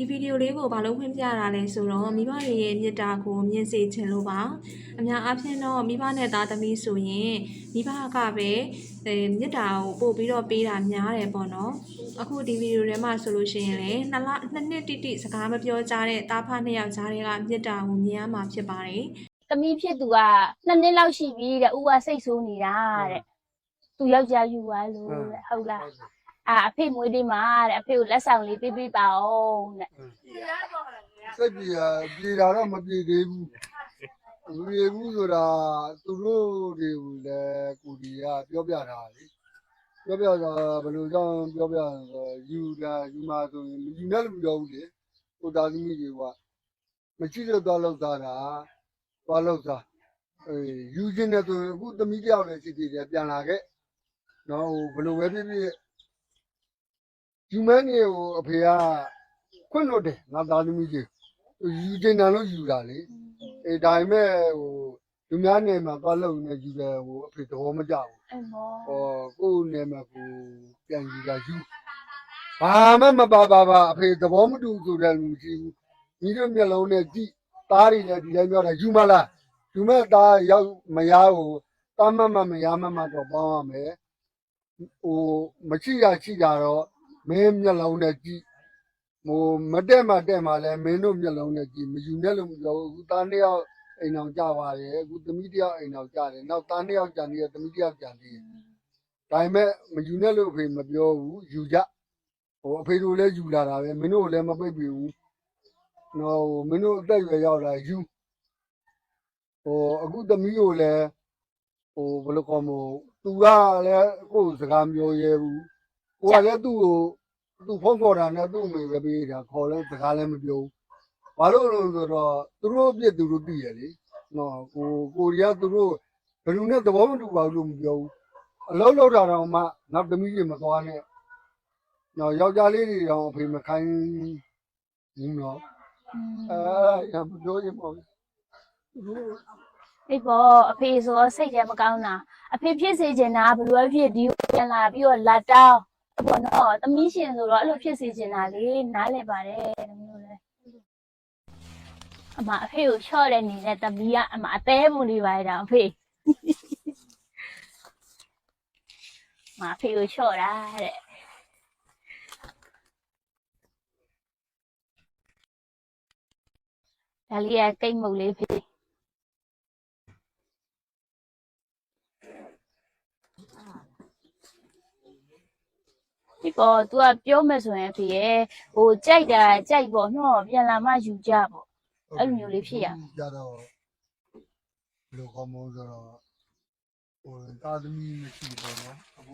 ဒီဗီဒီယိုလေးကိုဘာလို့ဖွင့်ပြတာလဲဆိုတော့မိဘတွေရဲ့မေတ္တာကိုမြင်စေချင်လို့ပါအများအားဖြင့်တော့မိဘနဲ့သားသမီးဆိုရင်မိဘကပဲအဲမေတ္တာကိုပို့ပြီးတော့ပေးတာများတယ်ပေါ့နော်အခုဒီဗီဒီယိုထဲမှာဆိုလို့ရှိရင်လည်းနှစ်လနှစ်နှစ်တိတိစကားမပြောကြတဲ့တားဖနှစ်ယောက်ကြားတွေကမေတ္တာကိုမြင်ရမှာဖြစ်ပါတယ်သမီးဖြစ်သူကနှစ်နှစ်လောက်ရှိပြီတဲ့ဦးကစိတ်ဆိုးနေတာတဲ့သူယောက်ျားယူသွားလို့တဲ့ဟုတ်လား အာအဖေမွေးလေးမှာတဲ့အဖေကိုလက်ဆောင်လေးပေးပေးပါအောင်တဲ့စိတ်ပြေပြေတာတော့မပြေသေးဘူးမပြေဘူးဆိုတာသူတို့တွေကိုလည်းကိုဒီကပြောပြတာလေပြောပြတာဘယ်လိုကြောင့်ပြောပြလဲယူတာယူမှာဆိုရင်ယူနေလို့မပြောဘူးလေကိုသားသမီးတွေကမရှိတော့သွားလောက်သားတာသွားလောက်သားအဲယူခြင်းနဲ့ဆိုရင်အခုသမီးတယောက်လည်းရှိသေးတယ်ပြန်လာခဲ့နော်ဟိုဘယ်လိုပဲဖြစ်ဖြစ် ယူမန်းနေကိုအဖေကခွင့်လွတ်တယ်ငါသားသမီးကြီးယူကျင်တယ်လို့ယူတာလေအဲဒါပေမဲ့ဟိုလူများနေမှာသွားလို့နေယူတယ်ဟိုအဖေသဘောမကျဘူးအဲ့မောဟောကိုယ်နေမှာကိုပြန်ယူတာယူဘာမှမပါပါပါအဖေသဘောမတူဆိုတဲ့လူမရှိဘူးညီတို့မျက်လုံးနဲ့ကြည့်သားတွေနဲ့ဒီတိုင်းပြောတာယူမလားယူမဲ့သားရောက်မရဘူးတာမမမရမမတော့ပေါင်းရမယ်ဟိုမရှိရရှိတာတော့ မင်းမျက်လုံးနဲ့ကြည့်ဟိုမတက်မတက်မှလည်းမင်းတို့မျက်လုံးနဲ့ကြည့်မယူနဲ့လို့မပြောဘူးအခုသားနှစ်ယောက်အိမ်အောင်ကြပါတယ်အခုသမီးတစ်ယောက်အိမ်အောင်ကြတယ်နောက်သားနှစ်ယောက်ကြံနေတယ်သမီးတစ်ယောက်ကြံနေတယ်ဒါပေမဲ့မယူနဲ့လို့အဖေမပြောဘူးယူကြဟိုအဖေတို့လည်းယူလာတာပဲမင်းတို့လည်းမပိတ်ပြီဘူးနော်ဟိုမင်းတို့အသက်အရွယ်ရောက်လာယူဟိုအခုသမီးကိုလည်းဟိုဘယ်လိုကောမလို့သူကလည်းကိုယ်စကားမပြောရဲဘူးကိုကလည်းသူ့ကို သူဖုန်းခေါ်တာနဲ့သူ့အမေပဲပေးတာခေါ်လဲစကားလည်းမပြောဘူးဘာလို့လဲဆိုတော့သူတို့အပြစ်သူတို့သိရလေနော်ကိုကိုရီးယားသူတို့ဘယ်သူနဲ့သဘောမတူပါဘူးလို့မပြောဘူးအလုံးလောက်တာတော့မှနောက်သမီးတွေမသွားနဲ့နော်ယောက်ျားလေးတွေတော့အဖေမခိုင်းဘူးနော်အဲရမပြောရင်ပေါ့သူတို့အေးပေါ့အဖေဆိုတော့စိတ်ထဲမကောင်းတာအဖေဖြစ်စေချင်တာဘယ်လိုပဲဖြစ်ဒီကိုပြန်လာပြီးတော့လာတောင်း ဘောနော်သမီးရှင်ဆိုတော့အဲ့လိုဖြစ်စေချင်တာလေနားလည်ပါတယ်သမီးတို့လည်းအမအဖေကိုချော့တဲ့နေနဲ့သမီးကအမအသေးပုံလေးပါရတာအဖေမအဖေကိုချော့တာတဲ့ဒါလေးကကိတ်မုတ်လေးဖေ ဒီပေါ် तू ကပြောမယ်ဆိုရင်အဖေရဲ့ဟိုကြိုက်တာကြိုက်ပေါ့နော်ပြန်လာမှယူကြပေါ့အဲ့လိုမျိုးလေးဖြစ်ရကြတော့ဘယ်လိုကောင်းမလို့ဆိုတော့ဟိုတာသမီးမရှိဘူးပေါ့နော်အခု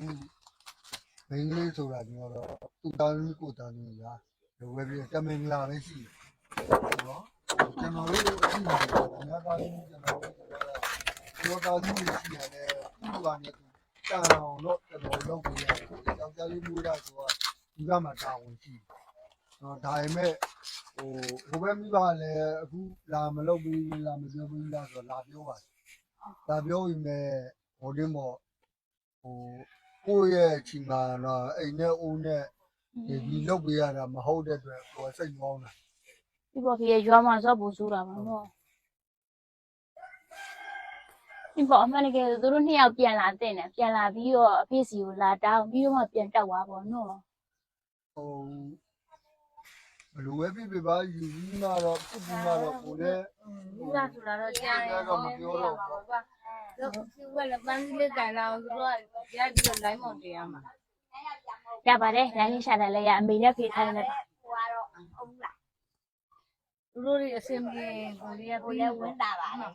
မင်းကလေးဆိုတာညတော့သူ့တာသမီးကိုတာသမီးလားဒီဝဲပြီးတမင်္ဂလာပဲရှိတယ်နော်ကျွန်တော်တို့အရှိနေတယ်ညတာသမီးကျွန်တော်တို့တာသမီးရှိရတယ်သူ့ကနေသူ တာအောင်တော့တော်တော်လုပ်ပြီးရတယ်ယောက်ျားလေးမျိုးရဆိုတော့ဒီကမှတာဝန်ရှိတယ်နော်ဒါပေမဲ့ဟိုဟိုဘက်မိဘလည်းအခုလာမလုပ်ဘူးလာမပြောဘူးလားဆိုတော့လာပြောပါတယ်လာပြောရင်လည်းဟိုတင်းမော်ဟိုကိုယ့်ရဲ့ချီမာတော့အိမ်နဲ့ဦးနဲ့ဒီဒီလုပ်ပေးရတာမဟုတ်တဲ့အတွက်ကိုယ်စိတ်မောင်းတာဒီပေါ်ဖေရွာမှာဇော့ပူဆိုးတာပါနော် ဒီပေါ်အမှန်တကယ်ဆိုသူတို့နှစ်ယောက်ပြန်လာတဲ့နဲ့ပြန်လာပြီးတော့အဖေစီကိုလာတောင်းပြီးတော့မှပြန်တက်သွားပေါ့နော်ဟိုဘလိုပဲပြပြပါယူပြီးမှတော့ပြပြီးမှတော့ကိုယ်လည်းဘူးလားဆိုတာတော့ကြားတယ်တော့မပြောတော့ဘူးကွာတော့သူကလည်းပန်းစည်းလေးကန်လာအောင်သူတို့ကကြားပြီးတော့ line မောင်တင်ရမှာရပါတယ်လိုင်းလေးရှာတယ်လေရအမေနဲ့ဖေထိုင်းနေပါသူတို့တွေအစင်ပြေကိုရီးယားပြည်ဝင်တာပါလေ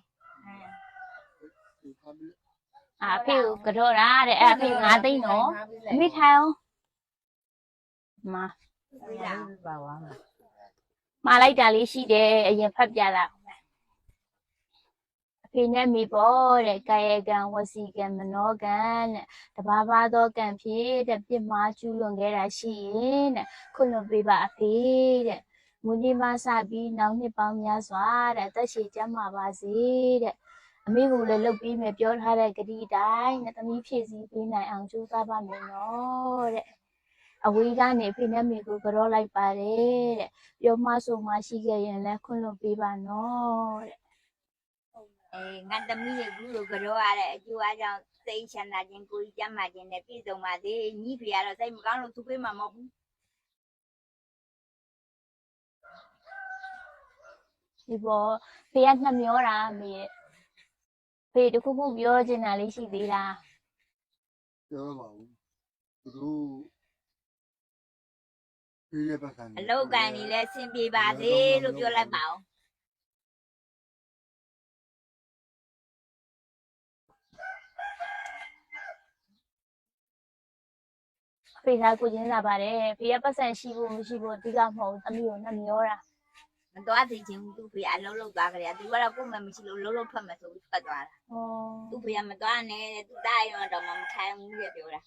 အာအဖေကိုကြောတာတဲ့အဲ့အဖေ9သိန်းနော်အမေထိုင်အောင်မပြီးတာပါဝါမှာမှာလိုက်တာလေးရှိတယ်အရင်ဖတ်ပြလာအဖေနဲ့မိပေါ်တဲ့ကာယကံဝစီကံမနောကံတဲ့တဘာဘာသောကံဖြစ်တဲ့ပြစ်မှားကျူးလွန်ခဲ့တာရှိရင်တဲ့ခွင့်လွန်ပေးပါအဖေတဲ့မူကြီးမဆပြီးနောက်နှစ်ပေါင်းများစွာတဲ့အသက်ရှည်ကျန်းမာပါစေတဲ့ အမေကိုလည်းလှုပ်ပြီးမယ်ပြောထားတဲ့ဂတိတိုင်းနဲ့သမီးဖြည့်ဆည်းပေးနိုင်အောင်ကြိုးစားပါမယ်နော်တဲ့အဝေးကနေဖေနဲ့မေကိုကြောလိုက်ပါတယ်တဲ့ပြောမှဆိုမှရှိခဲ့ရင်လည်းခွင့်လွှတ်ပေးပါနော်တဲ့အေးငါသမီးရဲ့ဘူးလို့ကြောရတဲ့အကျိုးအကြောင်းစိတ်ချမ်းသာခြင်းကိုယ်ကြီးကျမ်းမာခြင်းနဲ့ပြည့်စုံပါစေညီဖေကတော့စိတ်မကောင်းလို့သူပေးမှာမဟုတ်ဘူးဒီပေါ်ဖေကနှမျောတာမေရဲ့ ဖေတခုခုပြောချင်တာလေးရှိသေးလားပြောတော့ပါဘူးသူတို့ဒီရဲ့ပတ်စံအလောက်ကန်ကြီးလည်းအဆင်ပြေပါစေလို့ပြောလိုက်ပါဦးဖေသားကိုချင်းစားပါတယ်ဖေကပတ်စံရှိဖို့မရှိဖို့အဓိကမဟုတ်ဘူးသမီးကိုနှမျောတာ မတော်သေးခြင်းသူ့ဖေအလုံးလုံးသွားကြတယ်သူကတော့ကိုယ်မှမရှိလို့လုံးလုံးဖတ်မယ်ဆိုပြီးဖတ်သွားတာဟောသူ့ဖေကမတော်နဲ့သူ့သားရောတော့မှမထိုင်ဘူးလေပြောတာ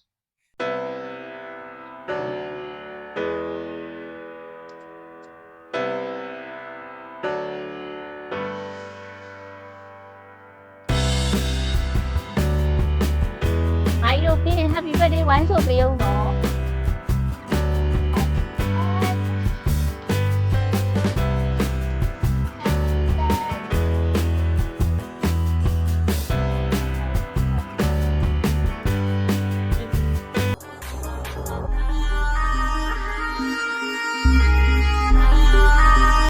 ငါတို့ပြင် Happy birthday ဝိုင်းဆိုပေးအောင်နော်